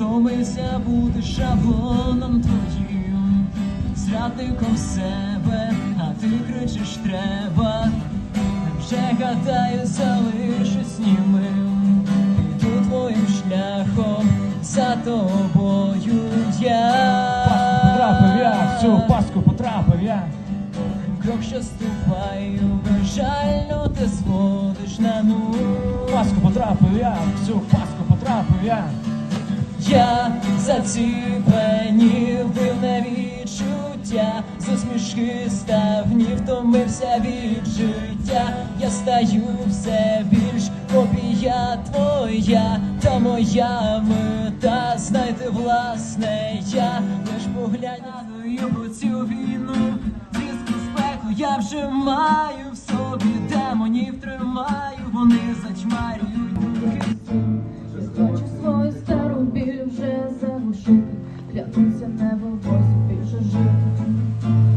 втомився бути шаблоном твоїм, зрадником себе, а ти кричиш треба. Вже гадаю, залишусь німим, іду твоїм шляхом за тобою я. Потрапив я, в цю паску потрапив я. Крок, що ступаю, безжально ти зводиш на нуль. Паску потрапив я, в цю паску потрапив я. Я заціпенів дивне відчуття, з усмішки ставні втомився від життя. Я стаю все більш копія твоя, та моя мета знайти власне я. Лиш поглянь на цю війну, різку спеку я вже маю в собі демонів тримаю. never was a picture.